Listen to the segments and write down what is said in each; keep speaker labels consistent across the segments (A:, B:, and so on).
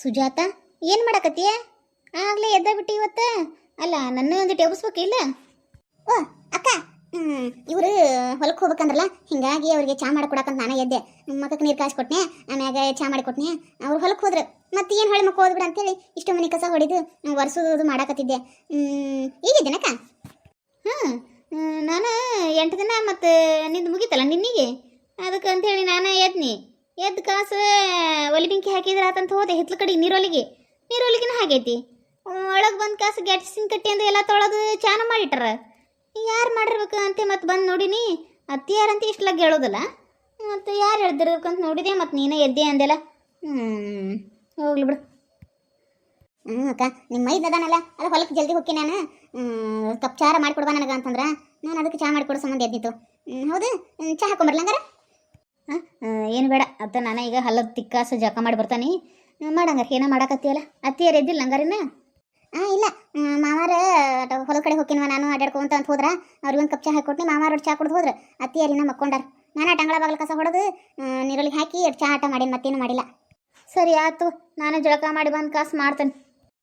A: ಸುಜಾತ, ಏನು ಮಾಡಕತ್ತೀಯ? ಆಗ್ಲೇ ಎದ್ದ ಬಿಟ್ಟು ಇವತ್ತ? ಅಲ್ಲ, ನನ್ನ ಒಂದು ಟೇಬಸ್ಬೇಕು ಇಲ್ಲ? ಓ, ಅಕ್ಕ ಇವರು ಹೊಲಕ್ಕೆ ಹೋಗ್ಬೇಕಂದ್ರಲ್ಲ, ಹಿಂಗಾಗಿ ಅವ್ರಿಗೆ ಚಾ ಮಾಡ್ಕೊಡಕಂತ ನಾನು ಎದ್ದೆ. ಮಕ್ಕಕ್ಕೆ ನೀರು ಕಾಸು ಕೊಟ್ನೆ ಆಮ್ಯಾಗ ಚಾ ಮಾಡಿ ಕೊಟ್ನೆ ಅವ್ರು ಹೊಲಕ್ಕೆ ಹೋದ್ರು. ಮತ್ತೆ ಏನು ಹೊಳೆ ಮಕ್ಕ ಹೋದ್ಬಿಡ ಅಂತೇಳಿ ಇಷ್ಟು ಮನೆ ಕಸ ಹೊಡಿದು ಒರೆಸೋದು ಮಾಡಾಕತ್ತಿದ್ದೆ. ಈಗಿದ್ದೇನಕ್ಕ? ಹಾಂ ನಾನು ಎಂಟು ದಿನ ಮತ್ತು ನಿಂದು ಮುಗೀತಲ್ಲ ನಿನ್ನಿಗೆ? ಅದಕ್ಕೆ ಅಂತೇಳಿ ನಾನು ಎದ್ನಿ. ಎದ್ದು ಕಾಸು ಒಲಿ ಬೆಂಕಿ ಹಾಕಿದ್ರೆ ಆತಂತ ಹೋದೆ, ಹಿತ್ಲ ಕಡೆ ನೀರೊಲಿಗೆ. ನೀರೊಲಿಗಿನ ಹಾಗೈತಿ. ಒಳಗೆ ಬಂದು ಕಾಸು ಗ್ಯಾಸಿನ ಕಟ್ಟಿ ಅಂದ್ರೆ ಎಲ್ಲ ತೊಳೆದು ಚಾನ ಮಾಡಿಟ್ರ. ಯಾರು ಮಾಡಿರ್ಬೇಕು ಅಂತ ಮತ್ತೆ ಬಂದು ನೋಡಿನಿ. ಅತ್ತಿ ಯಾರಂತ ಇಷ್ಟಲಾಗಿ ಹೇಳೋದಲ್ಲ ಮತ್ತು ಯಾರು ಹೇಳ್ದಿರ್ಬೇಕು ಅಂತ ನೋಡಿದೆ ಮತ್ತು ನೀನೇ ಎದ್ದೆ ಅಂದೆಲ್ಲ. ಹ್ಞೂ ಹೋಗ್ಲಿ ಬಿಡು. ಹ್ಞೂ ಅಕ್ಕ ನಿಮ್ಮ ಮೈದ್ ಅದಾನಲ್ಲ ಹೊಲಕ್ಕೆ ಜಲ್ದಿ ಹೋಗಿ ನಾನು. ಕಪ್ ಚಾರ ಮಾಡಿಕೊಡ್ಬಾ ನನಗೆ ಅಂತಂದ್ರೆ. ನಾನು ಅದಕ್ಕೆ ಚಹಾ ಮಾಡಿಕೊಡೋ ಸಂಬಂಧ ಎದ್ದಿತ್ತು. ಹೌದು ಚಹಾ ಹಾಕೊಂಬರ್ಲ ಹಂಗಾರ? ಹಾಂ ಏನು ಬೇಡ. ಅತ್ತ ನಾನು ಈಗ ಹಲ್ಲದ ತಿಕ್ಕಾಸು ಜಕ ಮಾಡಿ ಬರ್ತಾನೆ. ಮಾಡಂಗಾರ, ಏನೋ ಮಾಡಾಕತ್ತೀಯಲ್ಲ? ಅತ್ತಿಯರು ಎದ್ದಿಲ್ಲ ಹಂಗಾರಿನ ಹಾಂ ಇಲ್ಲ. ಮಾಮಾರ ಹೊಲ ಕಡೆ ಹೋಗಿನ್ವ ನಾನು, ಅಡ್ಯಾಡ್ಕೊಂತ ಅಂತ ಹೋದ್ರ. ಅವ್ರಿಗೆ ಒಂದು ಕಪ್ ಚಹಾ ಹಾಕೊಟ್ನಿ ಮಾವಾರ ಚಹಾ ಕುಡ್ದು ಹೋದ್ರ. ಅತ್ತಿಯರಿನ ಮಕ್ಕೊಂಡಾರ. ನಾನು ಟಂಗಳ ಬಾಗಲ ಕಸ ಹೊಡೆದು ನೀರಲ್ಲಿ ಹಾಕಿ ಚಹಾ ಆಟ ಮಾಡೀನಿ, ಮತ್ತೇನು ಮಾಡಿಲ್ಲ. ಸರಿ ಆಯ್ತು ನಾನು ಜಳಕ ಮಾಡಿ ಬಂದು ಕಾಸು ಮಾಡ್ತೇನೆ.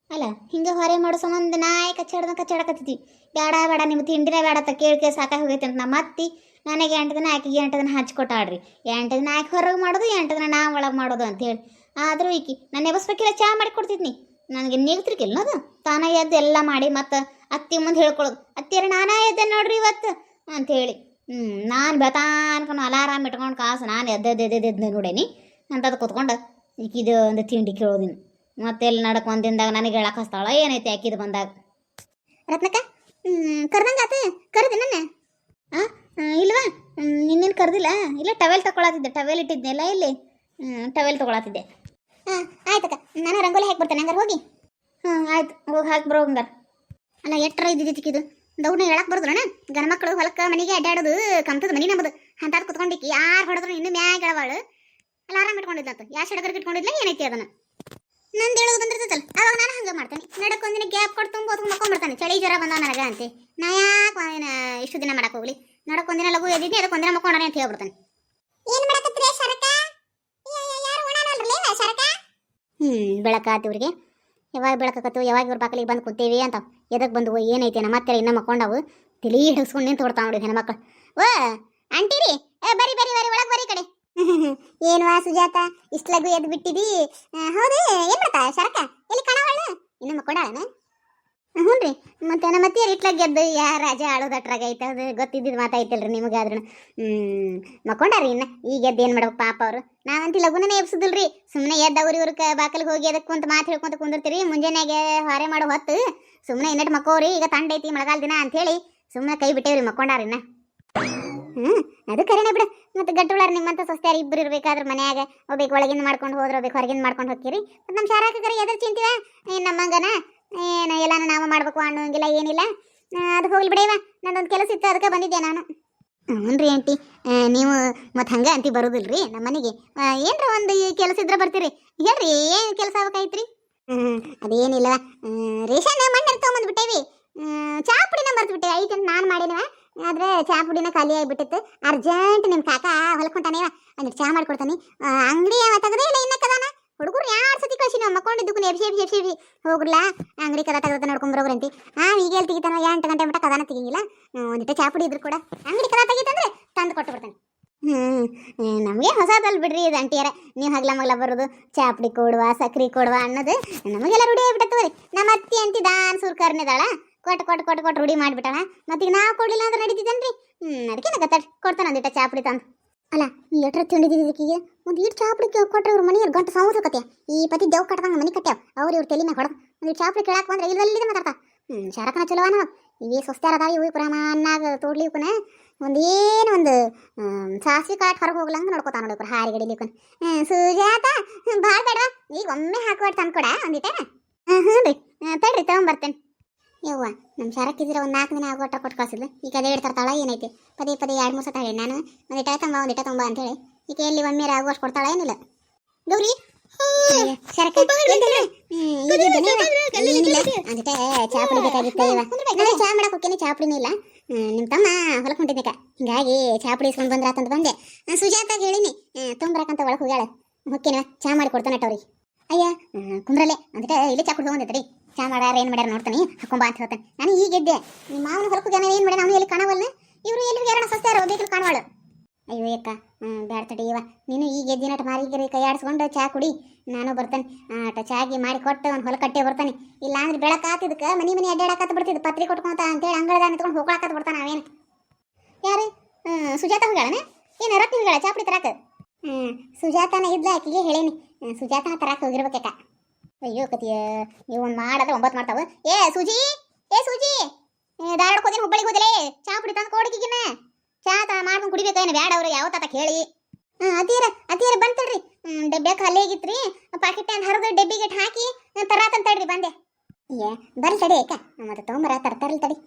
A: ಅಲ್ಲ, ಹಿಂಗೆ ಹೊರೆ ಮಾಡೋ ಸಂಬಂಧ ನಾಯಿ ಕಚ್ಚಾಡ್ದ ಕಚ್ಚಾಡಕತ್ತಿದ್ವಿ. ಬೇಡ ಬೇಡ ನಿಮ್ಮ ತಿಂಡಿನೇ ಬೇಡ ಅಂತ ಕೇಳಿ ಸಾಕಾಗಿ ಹೋಗೈತೆ ಅಂತ ನಮ್ಮ ಅತ್ತಿ. ನನಗೆ ಎಂಟು ದಿನ ಆಕೆಗೆ ಎಂಟು ದಿನ ಹಚ್ಕೊಟ್ಟಾಡ್ರಿ ಎಂಟು ದಿನ ಆಕೆ ಹೊರಗೆ ಮಾಡೋದು, ಎಂಟು ದಿನ ನಾ ಒಳಗೆ ಮಾಡೋದು ಅಂತೇಳಿ ಆದರೂ ಈಕಿ ನಾನು ಎಬಸ್ಬೇಕಿಲ್ಲ ಚಹಾ ಮಾಡಿ ಕೊಡ್ತಿದ್ನಿ. ನನಗೆ ನೀಗ್ತಿರ್ಕಿಲ್ಲ ಅದು. ತಾನೇ ಎದ್ದು ಎಲ್ಲ ಮಾಡಿ ಮತ್ತು ಅತ್ತಿ ಮುಂದೆ ಹೇಳ್ಕೊಳ್ಳೋದು ಅತ್ತಿಯರ, ನಾನೇ ಎದ್ದೆ ನೋಡ್ರಿ ಇವತ್ತು. ಅಂಥೇಳಿ ಹ್ಞೂ ನಾನು ಬೆತಾನ್ಕೊಂಡು ಅಲಾರಾಮ್ ಇಟ್ಕೊಂಡು ಕಾಸು ನಾನು ಎದ್ದೆದ್ದೆದ್ದೆದ್ದೆ ನೋಡೇನಿ. ಅಂತದು ಕೂತ್ಕೊಂಡು ಈಕಿದು ಒಂದು ತಿಂಡಿ ಕೇಳೋದಿನ. ಮತ್ತೆ ಎಲ್ಲಿ ನಡಕ್ಕೆ ಒಂದಿಂದಾಗ ನನಗೆ ಹೇಳಕ್ಕೆ ಹಸ್ತಾಳ, ಏನೈತಿ ಆಕಿದು ಬಂದಾಗ? ರತ್ನಕ್ಕ ಕರ್ದಂಗೆ ಆತ ಇಲ್ವಾ? ನಿನ್ನೇನು ಕರೆದಿಲ್ಲ? ಇಲ್ಲ ಟವೆಲ್ ತಗೊಳತಿದ್ದೆ ಟವೆಲ್ ಇಟ್ಟಿದ್ದೆಲ್ಲ ಇಲ್ಲಿ. ಟವೆಲ್ ತಗೊಳತ್ತಿದ್ದೆ ಹಾಂ ಆಯ್ತಕ್ಕ. ನಾನು ರಂಗೋಲಿ ಹಾಕಿ ಬರ್ತೇನೆ ಹಂಗಾರೆ ಹೋಗಿ. ಹ್ಞೂ ಆಯ್ತು. ಹೋಗಿ ಹಾಕಿ ಬರೋ ಹಂಗಾರೆ. ಅಲ್ಲ, ಎಟ್ರ ಇದ್ದಿದ್ದು ಇದು? ದೌಡ್ನ ಹೇಳಕ್ಕೆ ಬರೋದ್ರಣ ಗಂಡ ಮಕ್ಕಳು ಹೊಲಕ್ಕೆ ಮನೆಗೆ ಅಡ್ಡಾಡೋದು ಕಂತದ ಮನೆ ನಮ್ಮದು ಅದು ಕುತ್ಕೊಂಡಿಕ್ಕಿ. ಯಾರು ಹೊಡೆದ್ರು ಇನ್ನು ಮ್ಯಾಗ ಹೇಳವಾಳು ಅಲ್ಲ, ಆರಾಮ್ ಇಟ್ಕೊಂಡಿದ್ದಂತ ಯಾಶ್ ಸಡಗರ್ ಇಟ್ಕೊಂಡಿದ್ಲ, ಏನೈತಿ ಅದನ್ನ? ನಂದು ಹೇಳೋದು ಬಂದಿರ್ತೈತಲ್ಲ ಅವಾಗ ನಾನು ಹಂಗೆ ಮಾಡ್ತೇನೆ. ನಡಕ್ಕೊಂದಿನ ಗ್ಯಾಪ್ ಕೊಟ್ಟು ತುಂಬ ಹೊತ್ತು ಮಕ್ಕೊಂಡ್ಬಿಡ್ತಾನೆ ಚಳಿ ಜ್ವರ ಬಂದ ನನಗೆ ಅಂತೆ. ನಾ ಯಾಕೆ ಇಷ್ಟು ದಿನ ಮಾಡೋಕ್ಕೆ ಹೋಗ್ಲಿ? ನಡಕ್ ಒಂದಿನ ಲಘು ಎದ್ದಿದ್ದೆ ಅದಕ್ಕೆ ಒಂದಿನ ಮಕ್ಕೊಂಡಾನೆ ಅಂತ ಹೇಳ್ಬಿಡ್ತಾನೆ. ಏನು ಮಾಡಕತ್ರಿ ಶರಕ ಶರಕ ಹ್ಮ್ ಬೆಳಕಾತಿ ಇವ್ರಿಗೆ. ಯಾವಾಗ ಬೆಳಕಾಕತ್ತು ಯಾವಾಗ ಇವ್ರ ಬಾಕಲಿಗೆ ಬಂದು ಕೂತೀವಿ ಅಂತ. ಎದಕ್ಕೆ ಬಂದು ಏನೈತೆ ನಮ್ಮ ಮತ್ತೆ ಇನ್ನ ಮಕ್ಕೊಂಡವು ತಿಳಿ ಹಿಡಿಸ್ಕೊಂಡು ನಿಂತು ಕೊಡ್ತಾವ ನೋಡಿ ಹೆಣ್ಮಕ್ಳು. ಓ ಅಂಟಿರಿ ಏ ಬರಿ ಬರಿ ಬರಿ ಒಳಗೆ ಬರಿ ಕಡೆ. ಏನು ವಾ ಸುಜಾತ ಇಷ್ಟು ಲಘು ಎದ್ದು ಬಿಟ್ಟಿದಿ? ಹೌದು ಏನ್ ಮಾಡ್ತಾ ಶರಕ ಎಲ್ಲಿ ಕಾಣವಳು ಇನ್ನು ಮಕ್ಕೊಂಡಾಳನ ಮತ್ತೆ ನಮ್ಮ ಮತ್ತೆ ಇಟ್ಲಾಗ ಗೆದ್ದು ಯಾ ರಾಜ ಆಳೋದು ಅಟ್ರಾಗ ಐತೆ, ಅದು ಗೊತ್ತಿದ್ದಿದ್ದು ಮಾತಾಯ್ತಲ್ರಿ ನಿಮಗೆ ಆದ್ರೂ ಹ್ಮ್ ಮಕ್ಕೊಂಡಾರಿ ಇನ್ನ. ಈಗ ಗೆದ್ದು ಏನು ಮಾಡ್ಬೇಕು ಪಾಪ ಅವರು. ನಾವಂತಿ ಲಗುನೇ ಎಬ್ಸುದಿಲ್ರಿ. ಸುಮ್ಮನೆ ಎದ್ದು ಅವ್ರ ಇವ್ರ ಬಾಕಲಿಗೆ ಹೋಗಿ ಅದಕ್ಕೆ ಕುಂತ ಮಾತು ಹೇಳ್ಕೊಂತ ಕುಂದಿರ್ತೀರಿ. ಮುಂಜಾನೆಗೆ ಹೊರೆ ಮಾಡೋ ಹೊತ್ತು ಸುಮ್ಮನೆ ಇನ್ನಟ್ ಮಕ್ಕೋರಿ ಈಗ ತಂಡ ಐತಿ ಮಳೆಗಾಲ ದಿನ ಅಂತೇಳಿ ಸುಮ್ಮನೆ ಕೈ ಬಿಟ್ಟೇವ್ರಿ ಮಕ್ಕೊಂಡಾರಿನ್ನ ಹ್ಮ್, ಅದು ಕರೆನೇ ಬಿಡು. ಮತ್ತೆ ಗಟ್ಟುಳಾರ ನಿಮ್ಮಂತ ಸೊಸ್ತ್ಯಾರ ಇಬ್ಬರು ಇರಬೇಕಾದ್ರೆ ಮನ್ಯಾಗ ಒಬ್ಬ ಒಳಗಿಂದ ಮಾಡ್ಕೊಂಡು ಹೋದ್ರೆ ಒಬ್ಬಕ್ಕೆ ಹೊರಗಿಂದ ಮಾಡ್ಕೊಂಡು ಹೋಗ್ತೀರಿ ಮತ್ತೆ ನಮ್ಮ ಶಾರಾಕ ಕರೆ ಎದ್ರ ಚಿಂತಿವ ಏನು ನಮ್ಮಂಗನ? ಏನು ಎಲ್ಲಾನು ನಾವು ಮಾಡ್ಬೇಕು ಅನ್ನೋಂಗಿಲ್ಲ, ಏನಿಲ್ಲ. ಅದು ಹೋಗ್ಲಿ ಬಿಡೇವ. ನನ್ನೊಂದು ಕೆಲಸ ಇತ್ತು, ಅದಕ್ಕೆ ಬಂದಿದ್ದೆ ನಾನು. ಹ್ಞೂ ಆಂಟಿ ನೀವು ಮತ್ತೆ ಹಂಗೆ ಅಂತಿ ಬರೋದಿಲ್ರಿ ನಮ್ಮ ಮನೆಗೆ. ಏನ್ರ ಒಂದು ಕೆಲಸ ಇದ್ರೆ ಬರ್ತೀರಿ. ಹೇಳ್ರಿ, ಏನು ಕೆಲಸ ಆಗ್ಬೇಕಾಯ್ತ್ರಿ? ಹ್ಞೂ ಅದೇನಿಲ್ಲ ರೇಷನ್ ಮಣ್ಣು ತೊಗೊಂಬಂದ್ಬಿಟ್ಟೇವಿ. ಚಾ ಪುಡಿನ ಮರ್ತ್ಬಿಟ್ಟೆ ಐತೆ ನಾನು ಮಾಡೇನವ. ಆದ್ರೆ ಚಾ ಪುಡಿನ ಖಾಲಿ ಆಗಿಬಿಟ್ಟಿತ್ತು. ಅರ್ಜೆಂಟ್ ನಿಮ್ಮ ಕಾಕ ಹೊಲ್ಕೊಂತಾನೇವ. ಅಂದ್ರೆ ಚಾ ಮಾಡ್ಕೊಡ್ತಾನೆ. ಅಂಗಡಿ ತೆಗದೇ ಇಲ್ಲ ಇನ್ನ ಹುಡುಗರು ಯಾರು ಸತಿ ಕಳಿಸಿ ನಾವು ಮಕ್ಕೊಂಡಿದ್ದಕ್ಕೂ ಎಬ್ಸಿ ಎಬ್ಸಿ ಎಬ್ಸಿ ಎಬ್ಸಿ ಹೋಗ್ರಲ್ಲ ಅಂಗಡಿ ಕದ ತೆಗೆದ ನೋಡ್ಕೊಂಡ್ ಬರೋಗ್ರಂತಿ ಆ, ಈಗ ಎಲ್ಲಿ ತೆಗಿತಾನ ಎಂಟು ಗಂಟೆ ಮಟ್ಟ ಕದಾನ ತೆಗಿಂಗಿಲ್ಲ. ಒಂದಿಟ್ಟು ಚಾ ಪುಡಿ ಇದ್ರು ಕೂಡ. ಅಂಗಡಿ ಕದ ತೆಗಿತಂದ್ರೆ ತಂದು ಕೊಟ್ಟು ಬಿಡ್ತಾನೆ. ಹ್ಮ್ ನಮಗೆ ಹೊಸದಲ್ ಬಿಡ್ರಿ ಇದು ಅಂಟಿಯರ. ನೀವು ಹಗ್ಲ ಮಗ್ಲ ಬರೋದು, ಚಾ ಪುಡಿ ಕೊಡುವ, ಸಕ್ರಿ ಕೊಡುವ ಅನ್ನೋದು ನಮಗೆಲ್ಲ ರೂಢಿ ಆಗ್ಬಿಟ್ಟತ್ತು ರೀ ನಮ್ಮ ಅತ್ತಿ ಅಂತಿ ದಾನ್ ಸುರ್ಕರ್ನಿದಾಳ ಕೊಟ್ಟು ಕೊಟ್ಟು ಕೊಟ್ಟು ಕೊಟ್ಟು ರೂಢಿ ಮಾಡ್ಬಿಟ್ಟಾಳ. ಮತ್ತೀಗ ನಾವು ಕೊಡ್ಲಿಲ್ಲ ಅಂದ್ರೆ ನಡೀತಿದ್ದೇನ್ರಿ ಹ್ಮ್, ಅದಕ್ಕೆ ನಗತ್ತ ಕೊಡ್ತಾನೆ ಒಂದಿಟ್ಟ ಚಾ ಪುಡಿ ತಂದು. ಅಲ್ಲ ಎಟ್ರ ತಿಂಡಿದಿದ್ದಕ್ಕೆ ಒಂದು ಈಟ್ ಚಾಪುಡಿ ಕೊಟ್ರೆ ಇವ್ರ ಮನೆಯವ್ರ ಗಂಟು ಸಮೋಸ ಕತೆ ಈ ಪತಿ ದೇವ್ ಕಟ್ಟದಂಗ ಮನೆ ಕಟ್ಟ್ಯಾವ. ಅವ್ರು ಇವ್ರ ತಲೆ ಮ್ಯಾಗ ಹೊಡೆದು ಒಂದು ಚಾ ಪುಡಿ ಕೇಳಾಕ ಬಂದ್ರೆ ಇಲ್ಲಿ ಮಾತಾಡ್ತಾ. ಹ್ಮ್ ಶಾರಕನ ಚಲೋ ಅನ ಇವೇ ಸ್ವಸ್ತಾರ ಅದಾವ ಇವು ಪ್ರಮಾಣಾಗ ತೋಡ್ಲಿ ಇವಕನ ಒಂದೇನು ಒಂದು ಸಾಸಿವೆ ಕಾಟ್ ಹೊರಗೆ ಹೋಗ್ಲಂಗ ನೋಡ್ಕೊತಾನ ನೋಡಿ ಇವ್ರು ಹಾರಿ ಗಡಿಲಿಕ್ಕನ್. ಸುಜಾತ ಭಾಳ ಬೇಡ ಈಗ ಒಮ್ಮೆ ಹಾಕುವಾಟ್ ಕೂಡ ಒಂದಿಟ ಹ್ಞೂ ರೀ ತಡ್ರಿ, ತಗೊಂಬರ್ತೇನೆ. ಯವ್ವ ನಮ್ಮ ಶಾರಕ್ಕಿದ್ರೆ ಒಂದು ನಾಲ್ಕು ದಿನ ಆಗೋಟ ಕೊಟ್ಟು ಕಳ್ಸಿದ್ಲು. ಈಗ ಅದೇ ಇಡ್ತಾರ್ತಾಳ ಏನೈತಿ? ಪದೇ ಪದೇ ಎರಡು ಮೂರು ಸತ ಹೇಳಿ. ನಾನು ಒಂದಿಟ ತಂಬ ಒಂದು ತಂಬ ಅಂತ ಹೇಳಿ. ಈಗ ಎಲ್ಲಿ ಒಮ್ಮೆ ಆಗುವಷ್ಟು ಕೊಡ್ತಾಳ ಏನಿಲ್ಲ. ಗೌರಿ? ಅಯ್ಯ, ಶರಕ ಎಂತಲ್ಲ? ಹ್ಮ್, ಈಗಿದ್ದೇನೆ ಇವ. ಏನಿಲ್ಲ ಒಂದಿಟ ಚಾ ಪುಡಿ ಬೇಕಾಗಿತ್ತು ಇವ ನಾನು ಚಾ ಮಾಡಕ್ ಹೋಗ್ತೇನೆ ಇಲ್ಲ. ನಿಮ್ಮ ನಿಮ್ ತಮ್ಮ ಹೊಲಕ್ ಹೊಂಟಿದ್ದಕ್ಕ ಹಿಂಗಾಗಿ ಚಾ ಇಸ್ಕೊಂಡು ಬಂದ್ರ ಬಂದ್ರಾತಂತ ಬಂದೆ. ಆ, ಸುಜಾತಾಗ ಹೇಳಿನಿ. ತುಂಬ್ರಕಂತ ಒಳಗೆ ಹೋಗ್ಯಾಳ. ಹೊಕ್ಕೇನ ಚಾ ಮಾಡಿ ಕೊಡ್ತಾನಟ ಅವ್ರಿಗೆ. ಅಯ್ಯ ಕುಂದ್ರಲೆ. ಅಂದ್ರೆ ಇಲ್ಲಿ ಚಾ ತಡಿ ಚಾ ಮಾಡ್ಯಾರ, ಏನು ಮಾಡ್ಯಾರ ನೋಡ್ತಾನೆ. ಹಾಕೊಂಬ ಅಂತ ಹೇಳ್ತಾನೆ. ನಾನು ಈಗ ಇದ್ದೆ ನಿಮ್ಮ ಮಾವನ ಹೊಲಕ್ಕೂ ಜನ ಏನು ಮಾಡ್ಯಾರ ಅವನು ಎಲ್ಲಿ ಕಾಣವಲ್ಲ ಇವರು ಎಲ್ಲಿ ಯಾರನ್ನ ಸಸ್ತಾರ ಬೇಕಲ್ಲಿ ಕಾಣವಾಳು. ಅಯ್ಯೋ ಅಕ್ಕ ಬ್ಯಾಡ ತಡಿ ಇವ. ನೀನು ಈಗ ಎದ್ದಿನಟ ಮಾರಿಗೆ ಕೈ ಆಡಿಸ್ಕೊಂಡು ಚಾ ಕುಡಿ. ನಾನು ಬರ್ತೇನೆ. ಆಟ ಚಾಗಿ ಮಾಡಿ ಕೊಟ್ಟು ಒಂದು ಹೊಲ ಕಟ್ಟೆ ಬರ್ತಾನೆ. ಇಲ್ಲ ಅಂದ್ರೆ ಬೆಳಕಾತಿದ್ದಕ್ಕೆ ಮನಿ ಮನಿ ಅಡ್ಡಾಡಕತ್ತ ಬಿಡ್ತಿದ್ದು. ಪತ್ರಿ ಕೊಟ್ಕೊಂತ ಅಂತೇಳಿ ಅಂಗಳದ ನಿಂತ್ಕೊಂಡು ಹೋಗ್ಕೊಳಕತ್ತ ಬಿಡ್ತಾನ ಅವೇನು ಯಾರು? ಸುಜಾತ ಹೋಗ್ಯಾಳನೆ? ಏನು ರೊಟ್ಟಿ ಹೋಗ್ಯಾಳ ಚಾಪುಡಿ ತರಾಕ? ಹ್ಞೂ ಸುಜಾತನ ಇದ್ಲ ಆಕಿಗೆ ಹೇಳೇನಿ. ಸುಜಾತನ ತರಾಕ ಹೋಗಿರ್ಬೇಕಕ್ಕ ಅಯ್ಯೋ ಕತಿಯ, ನೀವು ಒಂದು ಮಾಡಾದ್ರೆ ಒಂಬತ್ತು ಮಾಡ್ತಾವ. ಏ ಸೂಜಿ ಏ ಸೂಜಿ ಧಾರವಾಡ ಹೋದಿನ ಹುಬ್ಬಳ್ಳಿಗೆ ಹೋದಿಲೇ, ಚಾ ಪುಡಿ ತಂದು ಕೊಡಿಗಿನ ಚಾ ತ ಮಾಡ್ಕೊಂಡು ಕುಡಿಬೇಕೇನು ಬ್ಯಾಡ ಅವ್ರು, ಯಾವ ತಾತ ಕೇಳಿ. ಅತೀರ ಅತೀರ ಬಂತಳ್ರಿ ಹ್ಞೂ ಡಬ್ಬೆ ಖಾಲಿ ಆಗಿತ್ರಿ. ಪಾಕಿಟ್ ಅಂತ ಹರಿದು ಡಬ್ಬಿಗೆ ಹಾಕಿ ತರಾತಂತ ತಡ್ರಿ, ಬಂದೆ. ಏ ಬರ್ಲಿ ತಡಿ ಅಕ್ಕ, ಮತ್ತೆ ತೊಗೊಂಬರ ತರ್ತಾರಲ್ಲ ತಡಿ.